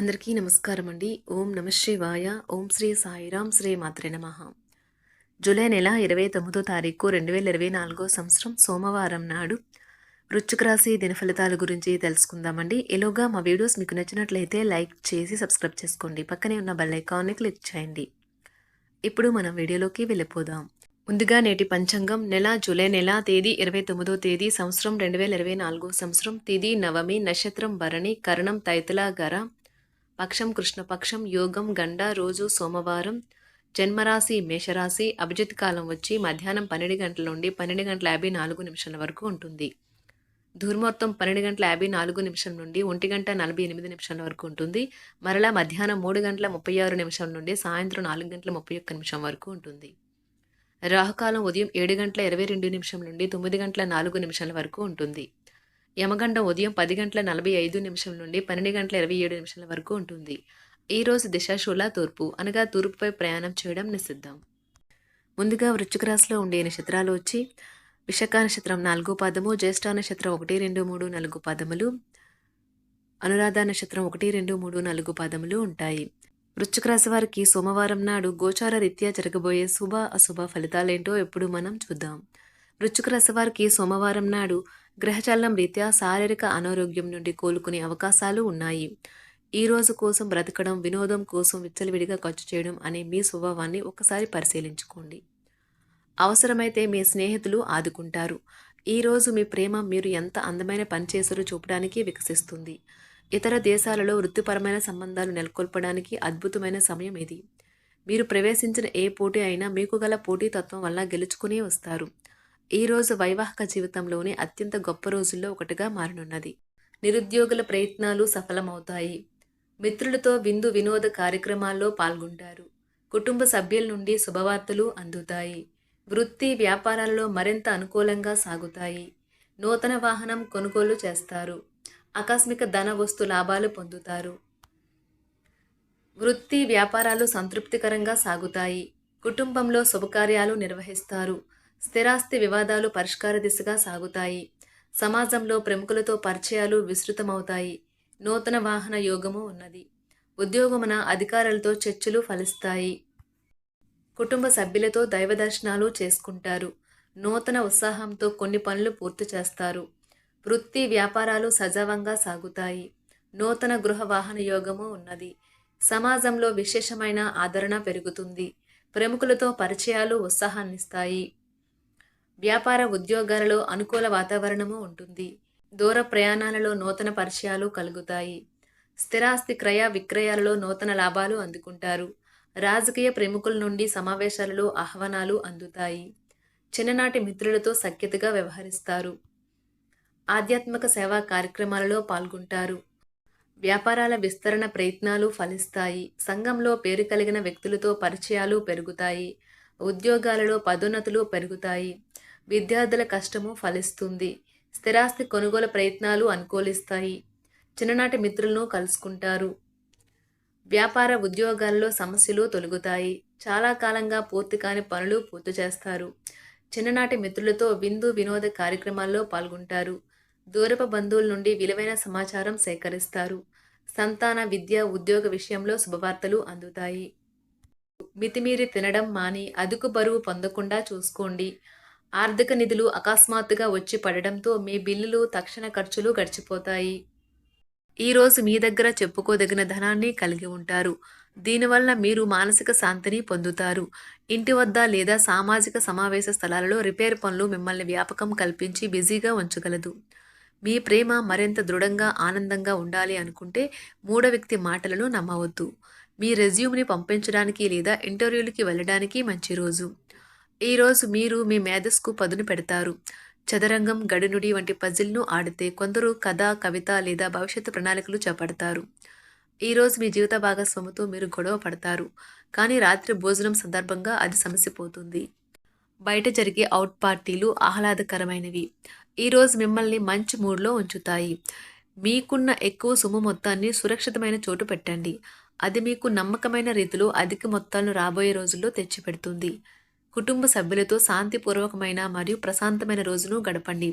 అందరికీ నమస్కారం అండి ఓం నమ శివాయ. ఓం శ్రీ సాయిరాం శ్రీ మాత్రే నమ. జూలై నెల ఇరవై తొమ్మిదో తారీఖు రెండు వేల ఇరవై నాలుగో సంవత్సరం సోమవారం నాడు వృశ్చిక రాశి దినఫలితాల గురించి తెలుసుకుందామండి. ఎలోగా మా వీడియోస్ మీకు నచ్చినట్లయితే లైక్ చేసి సబ్స్క్రైబ్ చేసుకోండి. పక్కనే ఉన్న బెల్ ఐకాన్ని క్లిక్ చేయండి. ఇప్పుడు మనం వీడియోలోకి వెళ్ళిపోదాం. ముందుగా నేటి పంచాంగం. నెల జూలై నెల తేదీ ఇరవై తొమ్మిదో తేదీ సంవత్సరం రెండు వేల ఇరవై నాలుగో సంవత్సరం. తేదీ నవమి నక్షత్రం భరణి కరణం తైతల గర పక్షం కృష్ణపక్షం యోగం గండ రోజు సోమవారం జన్మరాశి మేషరాశి అభిజిత్ కాలం వచ్చి మధ్యాహ్నం పన్నెండు గంటల నుండి పన్నెండు గంటల యాభై నాలుగు నిమిషాల వరకు ఉంటుంది. దుర్ముహూర్తం పన్నెండు గంటల యాభై నాలుగు నిమిషం నుండి ఒంటి గంట నలభై ఎనిమిది నిమిషాల వరకు ఉంటుంది. మరలా మధ్యాహ్నం మూడు గంటల ముప్పై ఆరు నిమిషం నుండి సాయంత్రం నాలుగు గంటల ముప్పై ఒక్క నిమిషం వరకు ఉంటుంది. రాహుకాలం ఉదయం ఏడు గంటల ఇరవై రెండు నిమిషం నుండి తొమ్మిది గంటల నాలుగు నిమిషాల వరకు ఉంటుంది. యమగండం ఉదయం పది గంటల నలభై ఐదు నిమిషం నుండి పన్నెండు గంటల ఇరవై ఏడు నిమిషాల వరకు ఉంటుంది. ఈ రోజు దిశాశూల తూర్పు అనగా తూర్పుపై ప్రయాణం చేయడం నిషిద్ధం. ముందుగా వృశ్చిక రాశిలో ఉండే నక్షత్రాలు వచ్చి విశాఖ నక్షత్రం నాలుగో పాదము జ్యేష్ఠ నక్షత్రం ఒకటి రెండు మూడు నాలుగు పాదములు అనురాధ నక్షత్రం ఒకటి రెండు మూడు నాలుగు పాదములు ఉంటాయి. వృశ్చిక రాశి వారికి సోమవారం నాడు గోచార రీత్యా జరగబోయే శుభ అశుభ ఫలితాలేంటో ఎప్పుడు మనం చూద్దాం. వృశ్చిక రాశి వారికి సోమవారం నాడు గ్రహచలనం రీత్యా శారీరక అనారోగ్యం నుండి కోలుకునే అవకాశాలు ఉన్నాయి. ఈ రోజు కోసం బ్రతకడం వినోదం కోసం విచ్చలవిడిగా ఖర్చు చేయడం అనే మీ స్వభావాన్ని ఒకసారి పరిశీలించుకోండి. అవసరమైతే మీ స్నేహితులు ఆదుకుంటారు. ఈరోజు మీ ప్రేమ మీరు ఎంత అందమైన పని చేశారో చూపడానికి వికసిస్తుంది. ఇతర దేశాలలో వృత్తిపరమైన సంబంధాలు నెలకొల్పడానికి అద్భుతమైన సమయం ఇది. మీరు ప్రవేశించిన ఏ పోటీ అయినా మీకు గల పోటీతత్వం వల్ల గెలుచుకునే వస్తారు. ఈ రోజు వైవాహిక జీవితంలోని అత్యంత గొప్ప రోజుల్లో ఒకటిగా మారనున్నది. నిరుద్యోగుల ప్రయత్నాలు సఫలమవుతాయి. మిత్రులతో విందు వినోద కార్యక్రమాల్లో పాల్గొంటారు. కుటుంబ సభ్యుల నుండి శుభవార్తలు అందుతాయి. వృత్తి వ్యాపారాలలో మరింత అనుకూలంగా సాగుతాయి. నూతన వాహనం కొనుగోలు చేస్తారు. ఆకస్మిక ధన వస్తు లాభాలు పొందుతారు. వృత్తి వ్యాపారాలు సంతృప్తికరంగా సాగుతాయి. కుటుంబంలో శుభకార్యాలు నిర్వహిస్తారు. స్థిరాస్తి వివాదాలు పరిష్కార దిశగా సాగుతాయి. సమాజంలో ప్రముఖులతో పరిచయాలు విస్తృతమవుతాయి. నూతన వాహన యోగము ఉన్నది. ఉద్యోగమున అధికారులతో చర్చలు ఫలిస్తాయి. కుటుంబ సభ్యులతో దైవ దర్శనాలు చేసుకుంటారు. నూతన ఉత్సాహంతో కొన్ని పనులు పూర్తి చేస్తారు. వృత్తి వ్యాపారాలు సజావంగా సాగుతాయి. నూతన గృహ వాహన యోగము ఉన్నది. సమాజంలో విశేషమైన ఆదరణ పెరుగుతుంది. ప్రముఖులతో పరిచయాలు ఉత్సాహాన్నిస్తాయి. వ్యాపార ఉద్యోగాలలో అనుకూల వాతావరణము ఉంటుంది. దూర ప్రయాణాలలో నూతన పరిచయాలు కలుగుతాయి. స్థిరాస్తి క్రయ విక్రయాలలో నూతన లాభాలు అందుకుంటారు. రాజకీయ ప్రముఖుల నుండి సమావేశాలలో ఆహ్వానాలు అందుతాయి. చిన్ననాటి మిత్రులతో సఖ్యతగా వ్యవహరిస్తారు. ఆధ్యాత్మిక సేవా కార్యక్రమాలలో పాల్గొంటారు. వ్యాపారాల విస్తరణ ప్రయత్నాలు ఫలిస్తాయి. సంఘంలో పేరు కలిగిన వ్యక్తులతో పరిచయాలు పెరుగుతాయి. ఉద్యోగాలలో పదోన్నతులు పెరుగుతాయి. విద్యార్థుల కష్టము ఫలిస్తుంది. స్థిరాస్తి కొనుగోలు ప్రయత్నాలు అనుకూలిస్తాయి. చిన్ననాటి మిత్రులను కలుసుకుంటారు. వ్యాపార ఉద్యోగాల్లో సమస్యలు తొలగుతాయి. చాలా కాలంగా పూర్తి కాని పనులు పూర్తి చేస్తారు. చిన్ననాటి మిత్రులతో విందు వినోద కార్యక్రమాల్లో పాల్గొంటారు. దూరపు బంధువుల నుండి విలువైన సమాచారం సేకరిస్తారు. సంతాన విద్య ఉద్యోగ విషయంలో శుభవార్తలు అందుతాయి. మితిమీరి తినడం మాని అదుకు బరువు పొందకుండా చూసుకోండి. ఆర్థిక నిధులు అకస్మాత్తుగా వచ్చి పడడంతో మీ బిల్లులు తక్షణ ఖర్చులు గడిచిపోతాయి. ఈరోజు మీ దగ్గర చెప్పుకోదగిన ధనాన్ని కలిగి ఉంటారు. దీనివల్ల మీరు మానసిక శాంతిని పొందుతారు. ఇంటి వద్ద లేదా సామాజిక సమావేశ స్థలాలలో రిపేర్ పనులు మిమ్మల్ని వ్యాపకం కల్పించి బిజీగా ఉంచగలదు. మీ ప్రేమ మరింత దృఢంగా ఆనందంగా ఉండాలి అనుకుంటే మూడో వ్యక్తి మాటలను నమ్మవద్దు. మీ రెజ్యూమ్ని పంపించడానికి లేదా ఇంటర్వ్యూలకి వెళ్ళడానికి మంచి రోజు. ఈరోజు మీరు మీ మేధస్కు పదును పెడతారు. చదరంగం గడునుడి వంటి పజిల్ను ఆడితే కొందరు కథ కవిత లేదా భవిష్యత్తు ప్రణాళికలు చేపడతారు. ఈరోజు మీ జీవిత భాగస్వామితో మీరు గొడవ పడతారు. కానీ రాత్రి భోజనం సందర్భంగా అది సమసిపోతుంది బయట జరిగే అవుట్ పార్టీలు ఆహ్లాదకరమైనవి. ఈరోజు మిమ్మల్ని మంచి మూడ్లో ఉంచుతాయి. మీకున్న ఎక్కువ సొమ్ము మొత్తాన్ని సురక్షితమైన చోటు పెట్టండి. అది మీకు నమ్మకమైన రీతిలో అధిక మొత్తాలను రాబోయే రోజుల్లో తెచ్చిపెడుతుంది. కుటుంబ సభ్యులతో శాంతిపూర్వకమైన మరియు ప్రశాంతమైన రోజును గడపండి.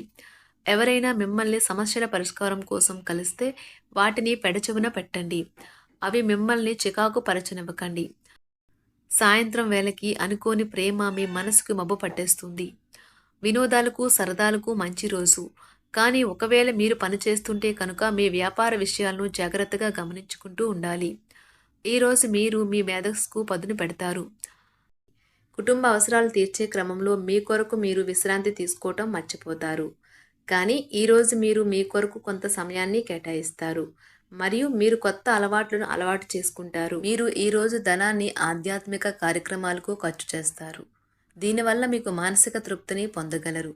ఎవరైనా మిమ్మల్ని సమస్యల పరిష్కారం కోసం కలిస్తే వాటిని పెడచెవున పెట్టండి. అవి మిమ్మల్ని చికాకు పరచనివ్వకండి. సాయంత్రం వేళకి అనుకోని ప్రేమ మీ మనసుకు మబ్బు పట్టేస్తుంది. వినోదాలకు సరదాలకు మంచి రోజు. కానీ ఒకవేళ మీరు పనిచేస్తుంటే కనుక మీ వ్యాపార విషయాలను జాగ్రత్తగా గమనించుకుంటూ ఉండాలి. ఈరోజు మీరు మీ మేధస్సుకు పదును పెడతారు. కుటుంబ అవసరాలు తీర్చే క్రమంలో మీ కొరకు మీరు విశ్రాంతి తీసుకోవటం మర్చిపోతారు. కానీ ఈరోజు మీరు మీ కొరకు కొంత సమయాన్ని కేటాయిస్తారు. మరియు మీరు కొత్త అలవాట్లను అలవాటు చేసుకుంటారు. మీరు ఈరోజు ధనాన్ని ఆధ్యాత్మిక కార్యక్రమాలకు ఖర్చు చేస్తారు. దీనివల్ల మీకు మానసిక తృప్తిని పొందగలరు.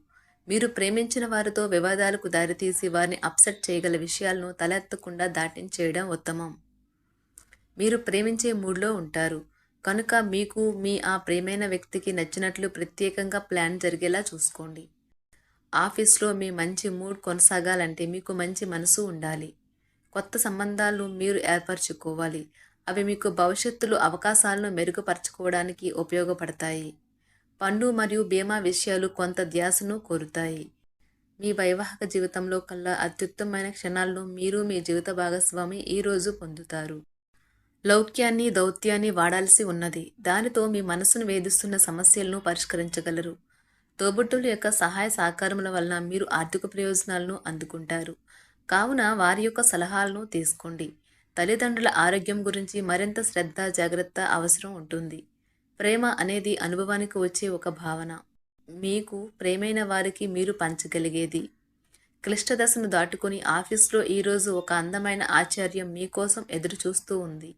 మీరు ప్రేమించిన వారితో వివాదాలకు దారితీసి వారిని అప్సెట్ చేయగల విషయాలను తలెత్తకుండా దాటించేయడం ఉత్తమం. మీరు ప్రేమించే మూడ్లో ఉంటారు. కనుక మీకు మీ ఆ ప్రేమైన వ్యక్తికి నచ్చినట్లు ప్రత్యేకంగా ప్లాన్ జరిగేలా చూసుకోండి. ఆఫీస్లో మీ మంచి మూడ్ కొనసాగాలంటే మీకు మంచి మనసు ఉండాలి. కొత్త సంబంధాలు మీరు ఏర్పరచుకోవాలి. అవి మీకు భవిష్యత్తులో అవకాశాలను మెరుగుపరచుకోవడానికి ఉపయోగపడతాయి. పన్ను మరియు బీమా విషయాలు కొంత ధ్యాసను కోరుతాయి. మీ వైవాహిక జీవితంలో కల్లా అత్యుత్తమైన క్షణాల్లో మీరు మీ జీవిత భాగస్వామి ఈరోజు పొందుతారు. లౌక్యాన్ని దౌత్యాన్ని వాడాల్సి ఉన్నది. దానితో మీ మనసును వేధిస్తున్న సమస్యలను పరిష్కరించగలరు. తోబుట్టుల యొక్క సహాయ సహకారముల వలన మీరు ఆర్థిక ప్రయోజనాలను అందుకుంటారు. కావున వారి యొక్క సలహాలను తీసుకోండి. తల్లిదండ్రుల ఆరోగ్యం గురించి మరింత శ్రద్ధ జాగ్రత్త అవసరం ఉంటుంది. ప్రేమ అనేది అనుభవానికి వచ్చే ఒక భావన. మీకు ప్రేమైన వారికి మీరు పంచగలిగేది. క్లిష్ట దశను దాటుకొని ఆఫీస్లో ఈరోజు ఒక అందమైన ఆచార్యం మీకోసం ఎదురు చూస్తూ ఉంది.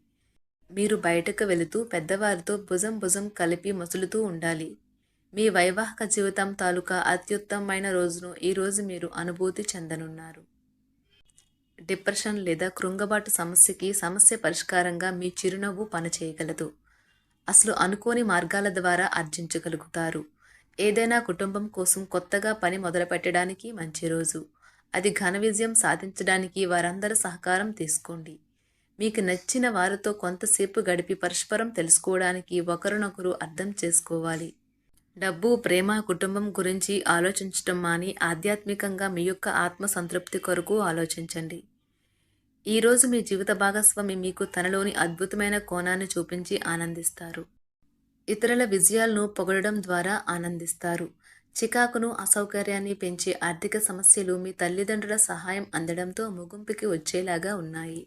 మీరు బయటకు వెళుతూ పెద్దవారితో భుజం భుజం కలిపి మసులుతూ ఉండాలి. మీ వైవాహిక జీవితం తాలూకా అత్యుత్తమమైన రోజును ఈరోజు మీరు అనుభూతి చెందనున్నారు. డిప్రెషన్ లేదా కృంగబాటు సమస్యకి సమస్య పరిష్కారంగా మీ చిరునవ్వు పనిచేయగలదు. అసలు అనుకోని మార్గాల ద్వారా ఆర్జించగలుగుతారు. ఏదైనా కుటుంబం కోసం కొత్తగా పని మొదలుపెట్టడానికి మంచి రోజు. అది ఘన విజయం సాధించడానికి వారందరి సహకారం తీసుకోండి. మీకు నచ్చిన వారితో కొంతసేపు గడిపి పరస్పరం తెలుసుకోవడానికి ఒకరినొకరు అర్థం చేసుకోవాలి. డబ్బు ప్రేమ కుటుంబం గురించి ఆలోచించటం మాని ఆధ్యాత్మికంగా మీ యొక్క ఆత్మ సంతృప్తి కొరకు ఆలోచించండి. ఈరోజు మీ జీవిత భాగస్వామి మీకు తనలోని అద్భుతమైన కోణాన్ని చూపించి ఆనందిస్తారు. ఇతరుల విజయాలను పొగడడం ద్వారా ఆనందిస్తారు. చికాకును అసౌకర్యాన్ని పెంచే ఆర్థిక సమస్యలు మీ తల్లిదండ్రుల సహాయం అందడంతో ముగింపుకి వచ్చేలాగా ఉన్నాయి.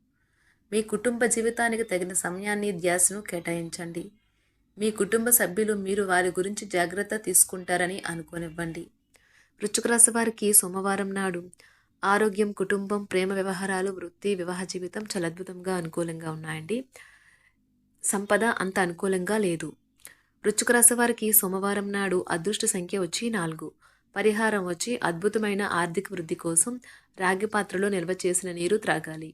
మీ కుటుంబ జీవితానికి తగిన సమయాన్ని ధ్యాసను కేటాయించండి. మీ కుటుంబ సభ్యులు మీరు వారి గురించి జాగ్రత్త తీసుకుంటారని అనుకోనివ్వండి. వృశ్చిక రాశి వారికి సోమవారం నాడు ఆరోగ్యం కుటుంబం ప్రేమ వ్యవహారాలు వృత్తి వివాహ జీవితం చాలా అద్భుతంగా అనుకూలంగా ఉన్నాయండి. సంపద అంత అనుకూలంగా లేదు. వృశ్చిక రాశి వారికి సోమవారం నాడు అదృష్ట సంఖ్య వచ్చి నాలుగు. పరిహారం వచ్చి అద్భుతమైన ఆర్థిక వృద్ధి కోసం రాగి పాత్రలో నిల్వ చేసిన నీరు త్రాగాలి.